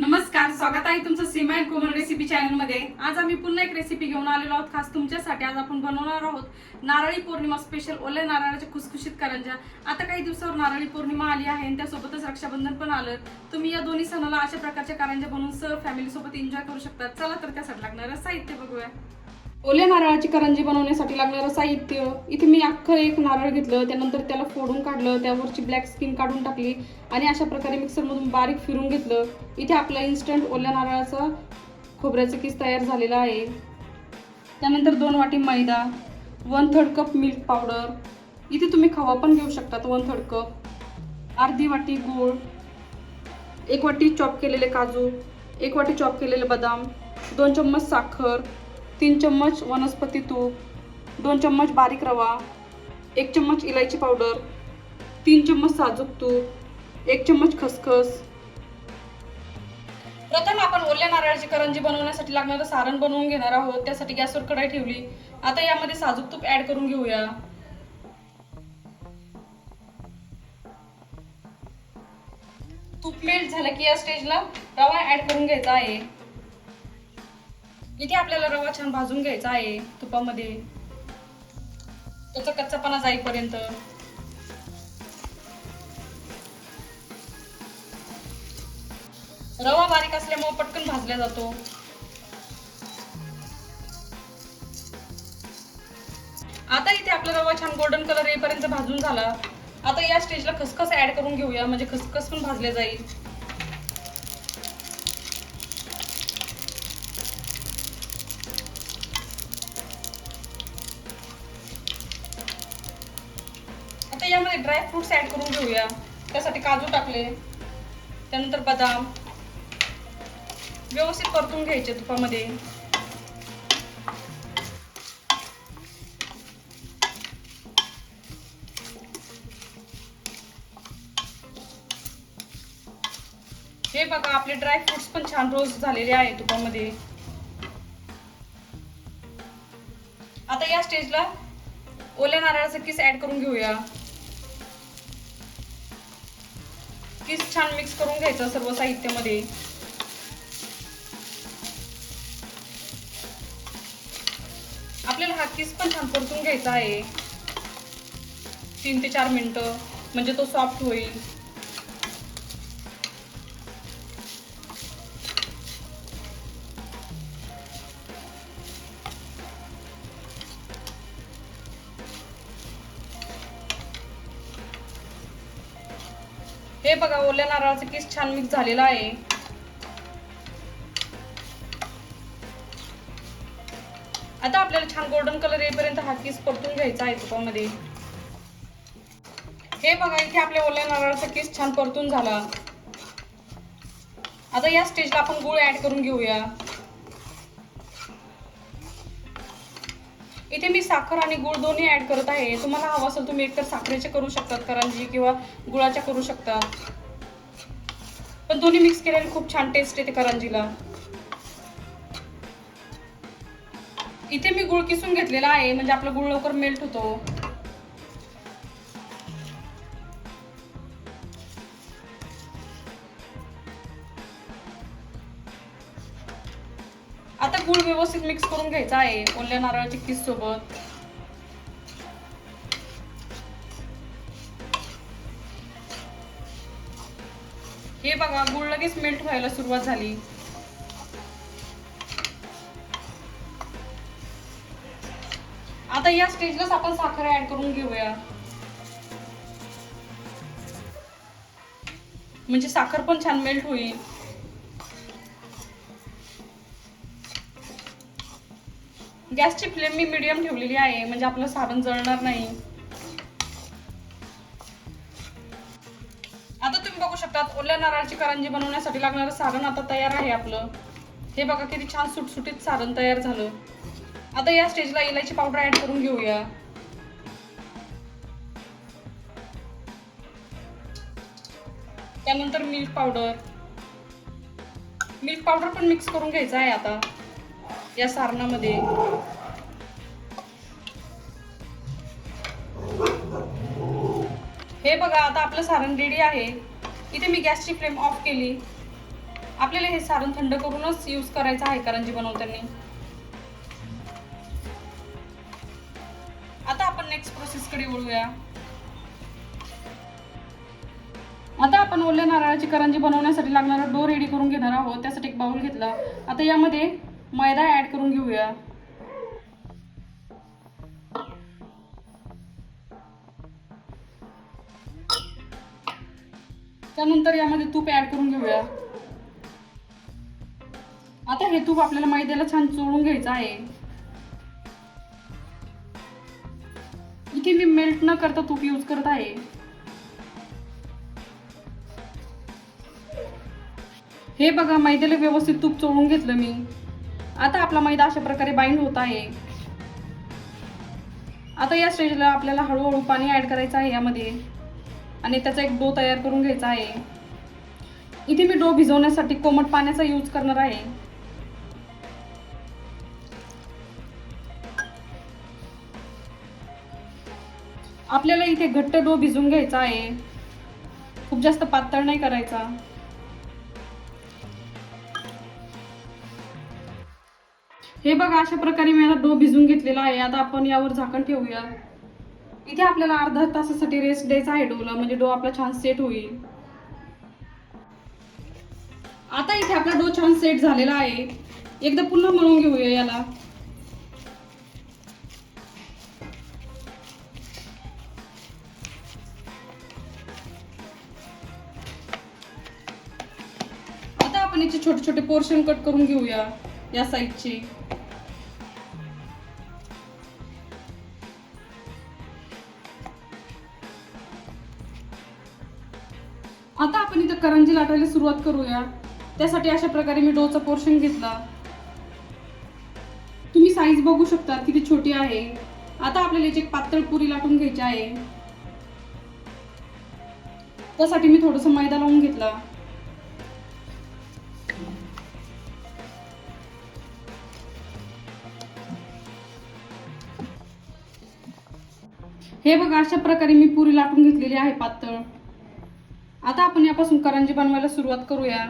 नमस्कार स्वागत आहे तुमचं सीमा अँड कोमल रेसिपी चॅनलमध्ये आज आम्ही पुन्हा एक रेसिपी घेऊन आलेलो आहोत. खास तुमच्यासाठी आज आपण बनवणार आहोत नारळी पौर्णिमा स्पेशल ओल्या नारळाच्या खुसखुशीत करंजा. आता काही दिवसावर नारळी पौर्णिमा आली आहे आणि त्यासोबतच रक्षाबंधन पण आलं. तुम्ही या दोन्ही सणाला अशा प्रकारच्या करंजा बनवून सर फॅमिली सोबत एन्जॉय करू शकता. चला तर त्यासाठी लागणारं साहित्य बघूया. ओल्या नारळाची करंजी बनवण्यासाठी लागणारं साहित्य. इथे मी अख्खं एक नारळ घेतलं त्यानंतर त्याला फोडून काढलं त्यावरची ब्लॅक स्किन काढून टाकली आणि अशा प्रकारे मिक्सरमधून बारीक फिरून घेतलं. इथे आपलं इन्स्टंट ओल्या नारळाचं खोबऱ्याचं किस तयार झालेलं आहे. त्यानंतर दोन वाटी मैदा one third cup milk powder इथे तुम्ही खवा पण घेऊ शकतात वन थर्ड कप अर्धी वाटी गूळ एक वाटी चॉप केलेले काजू एक वाटी चॉप केलेले बदाम दोन चम्मच साखर तीन चम्मच वनस्पती तूप दोन चम्मच बारीक रवा एक चम्मच इलायची पावडर तीन चम्मच साजूक तूप एक चम्मच खसखस. प्रथम आपण ओल्या नारळाची करंजी बनवण्यासाठी लागणारं सारण बनवून घेणार आहोत. त्यासाठी गॅसवर कढाई ठेवली. आता यामध्ये साजूक तूप ऍड करून घेऊया. तूप मेल्ट झालं की या स्टेजला रवा ऍड करून घ्यायचा आहे. इथे आपल्याला रवा छान भाजून घ्यायचा आहे तुपामध्ये? त्याचा कच्चापणा जाईपर्यंत. रवा बारीक असल्यामुळे पटकन भाजला जातो. आता इथे आपला रवा छान गोल्डन कलर येईपर्यंत भाजून झाला. आता या स्टेजला खसखस ऍड करून घेऊया. म्हणजे खसखस पण भाजले जाईल. आता ड्राय फ्रुट्स ऍड करून घेऊया. त्यासाठी काजू टाकले. त्यानंतर बदाम. व्यवस्थित परतून घ्यायचे तुपामध्ये. हे बघा आपले ड्राय फ्रुट्स पण छान रोस्ट झालेले आहे तुपामध्ये. आता या स्टेजला ओल्या नारळाचा किस ऍड करून घेऊया. किस छान मिक्स करून घ्यायचं सर्व साहित्यामध्ये. आपल्याला हा किस पण छान परतून घ्यायचा आहे. तीन ते चार मिनटं म्हणजे तो सॉफ्ट होईल. हे बघा ओल्या नारळाचं किस छान मिक्स झालेला आहे. आता आपल्याला छान गोल्डन कलर येईपर्यंत हा किस परतून घ्यायचा आहे तुपामध्ये. हे बघा इथे आपल्या ओल्या नारळाचा किस छान परतून झाला. आता या स्टेजला आपण गुळ ऍड करून घेऊया. इथे मी साखर आणि गुळ दोन्ही ऍड करत आहे. तुम्हाला हवं असेल तुम्ही एकतर साखरेचे करू शकतात करंजी किंवा गुळाच्या करू शकतात. पण दोन्ही मिक्स केल्याने खूप छान टेस्ट येते करंजीला. इथे मी गुळ किसून घेतलेला आहे म्हणजे आपला गुळ लवकर मेल्ट होतो. गुळ व्यवस्थित मिक्स करून घ्यायचा आहे. ओल्या नारळाच्या किस सोबत. हे बघा गुळ लगेच मेल्ट व्हायला सुरुवात झाली. आता या स्टेजलाच आपण साखर ऍड करून घेऊया. म्हणजे साखर पण छान मेल्ट होईल. गॅसची फ्लेम मी मिडियम ठेवलेली आहे म्हणजे आपलं सारण जळणार नाही. आता तुम्ही बघू शकता ओल्या नारळाची करंजी बनवण्यासाठी लागणारं सारण आता तयार आहे आपलं. हे बघा किती छान सुटसुटीत सारण तयार झालं. आता या स्टेजला इलायची पावडर ऍड करून घेऊया. त्यानंतर मिल्क पावडर. मिल्क पावडर पण मिक्स करून घ्यायचं आहे आता. या सारणामध्ये. हे बघा आता आपलं सारण रेडी आहे. इथे मी गॅसची फ्लेम ऑफ केली. आपल्याला हे सारण थंड करूनच यूज करायचं आहे करंजी बनवताना आता आपण नेक्स्ट प्रोसेस कडे वळूया. आता आपण ओल्या नारळाची करंजी बनवण्यासाठी लागणारा डो रेडी करून घेणार आहोत. त्यासाठी एक बाउल घेतला. आता यामध्ये मैदा ऍड करून घेऊया. त्यानंतर यामध्ये तूप ऍड करून घेऊया. आता हे तूप आपल्याला मैद्याला छान चोळून घ्यायचं आहे. इथे मी मेल्ट न करता तूप यूज करत आहे. हे बघा मैद्याला व्यवस्थित तूप चोळून घेतलं मी. आता आपला मैदा अशा प्रकारे बाइंड होत आहे. आता या स्टेजला आपल्याला हळूहळू पाणी ऍड करायचं आहे यामध्ये. आणि त्याचा एक डो तयार करून घ्यायचा आहे. इथे मी डो भिजवण्यासाठी कोमट पाण्याचा यूज करणार आहे. आपल्याला इथे घट्ट डो भिजवून घ्यायचा आहे. खूप जास्त पातळ नाही करायचा. हे बघा अशा प्रकारे मी आता डो भिजून घेतलेला आहे. आता आपण यावर झाकण ठेवूया. इथे आपल्याला अर्धा तासासाठी रेस्ट द्यायचा आहे डोला म्हणजे डो आपला छान सेट होईल. आता इथे आपला डो छान सेट झालेला आहे. एकदा पुन्हा मळून घेऊया याला. आता आपण याचे छोटे छोटे पोर्शन कट करून घेऊया या साईडची आता आपण इथं करंजी लाटायला सुरुवात करूया. त्यासाठी अशा प्रकारे मी डोचा पोर्शन घेतला. तुम्ही साईज बघू शकता किती छोटी आहे. आता आपल्याला याची एक पातळ पुरी लाटून घ्यायची आहे. त्यासाठी मी थोडस मैदा लावून घेतला. हे बघा अशा प्रकारे मी पुरी लाटून घेतलेली आहे पातळ. आता आपण यापासून करंजी बनवायला सुरुवात करूया.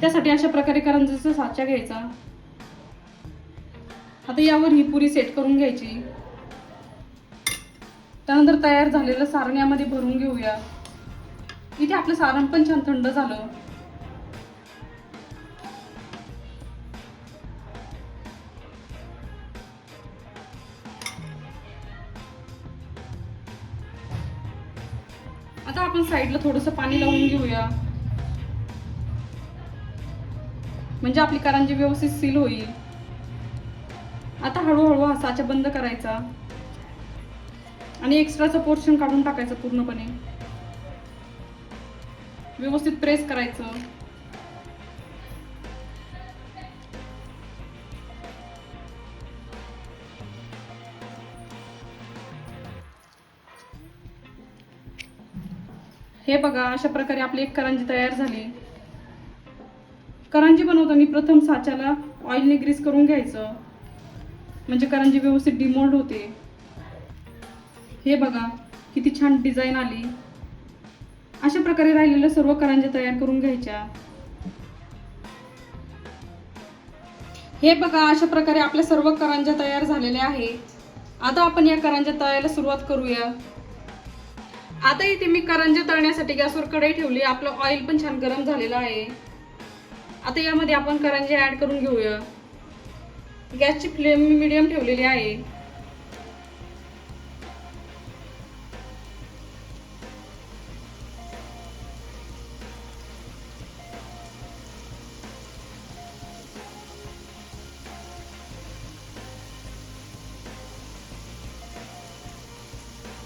त्यासाठी अशा प्रकारे करंजीचा साचा घ्यायचा. आता यावर ही पुरी सेट करून घ्यायची. त्यानंतर तयार झालेलं सारण यामध्ये भरून घेऊया. इथे आपलं सारण पण छान थंड झालं. आता आपण साईडला थोडस पाणी लावून घेऊया. म्हणजे आपली करंजी व्यवस्थित सील होईल. आता हळूहळू हा साचा बंद करायचा. आणि एक्स्ट्राचं पोर्शन काढून टाकायचं पूर्णपणे. व्यवस्थित प्रेस करायचं. हे बघा अशा प्रकारे आपली एक करंजी तयार झाली. करंजी बनवताना प्रथम साच्याला ऑइलने ग्रीस करून घ्यायचं. म्हणजे करंजी व्यवस्थित डिमोल्ड होते. हे बघा किती छान डिझाईन आली. अशा प्रकारे राहिलेल्या सर्व करंज्या तयार करून घ्यायच्या. हे बघा अशा प्रकारे आपल्या सर्व करंज्या तयार झालेल्या आहे आता आपण या करंज्या तळायला सुरुवात करूया. आता इथे मी करंजे तळण्यासाठी गॅसवर कढई ठेवली. आपलं ऑइल पण छान गरम झालेलं आहे. आता यामध्ये आपण करंजे ॲड करून घेऊया. गॅसची फ्लेम मी मिडियम ठेवलेली आहे.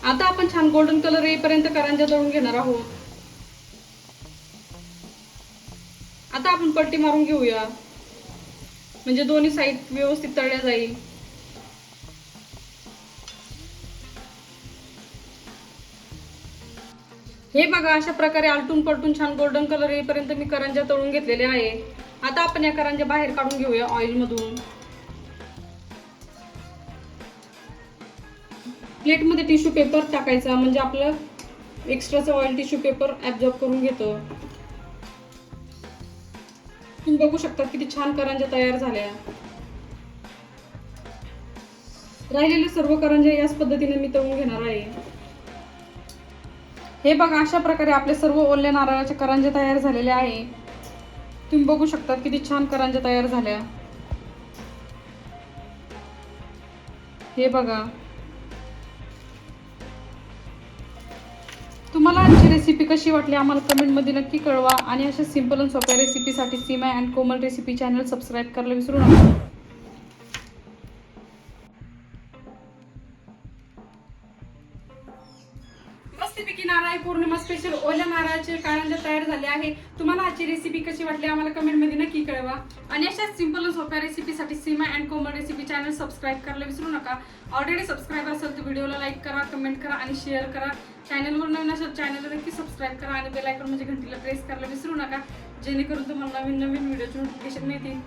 आता आपण छान गोल्डन कलर येईपर्यंत करंजा तळून घेणार आहोत. आता आपण पट्टी मारून घेऊया. म्हणजे दोन्ही साईड व्यवस्थित तळल्या जाईल. हे बघा अशा प्रकारे आलटून पलटून छान गोल्डन कलर येईपर्यंत मी करंज्या तळून घेतलेले आहे. आता आपण या करांजा बाहेर काढून घेऊया ऑइल प्लेटमध्ये टिश्यू पेपर टाकायचा म्हणजे आपलं एक्स्ट्राचं ऑइल टिश्यू पेपर ॲब्झॉर्ब करून घेतं. तुम्ही बघू शकता किती छान करंज्या तयार झाल्या. राहिलेले सर्व करंज्या याच पद्धतीने मी तळून घेणार आहे. हे बघा अशा प्रकारे आपले सर्व ओल्या नारळाच्या करंज्या तयार झालेले आहे. तुम्ही बघू शकता किती छान करंज्या तयार झाल्या. हे बघा तुम्हाला आमची रेसिपी कशी वाटली आम्हाला कमेंटमध्ये नक्की कळवा. आणि अशा सिंपल आणि सोप्या रेसिपीसाठी Seema and Komal recipe channel subscribe करायला विसरू नका. नारळाचे कारंजा तयार झाले आहे तुम्हाला आजची रेसिपी कशी वाटली आम्हाला कमेंटमध्ये नक्की कळवा. आणि अशा सिंपल आणि सोप्या रेसिपीसाठी Seema and Komal recipe channel subscribe करायला विसरू नका. ऑलरेडी सबस्क्राईब असेल तर व्हिडिओला लाईक करा कमेंट करा आणि शेअर करा. चॅनलवर नवीन असेल चॅनलला नक्की सबस्क्राईब करा आणि बेल म्हणजे घंटीला प्रेस करायला विसरू नका. जेणेकरून तुम्हाला नवीन नवीन व्हिडिओचे नोटिफिकेशन मिळतील.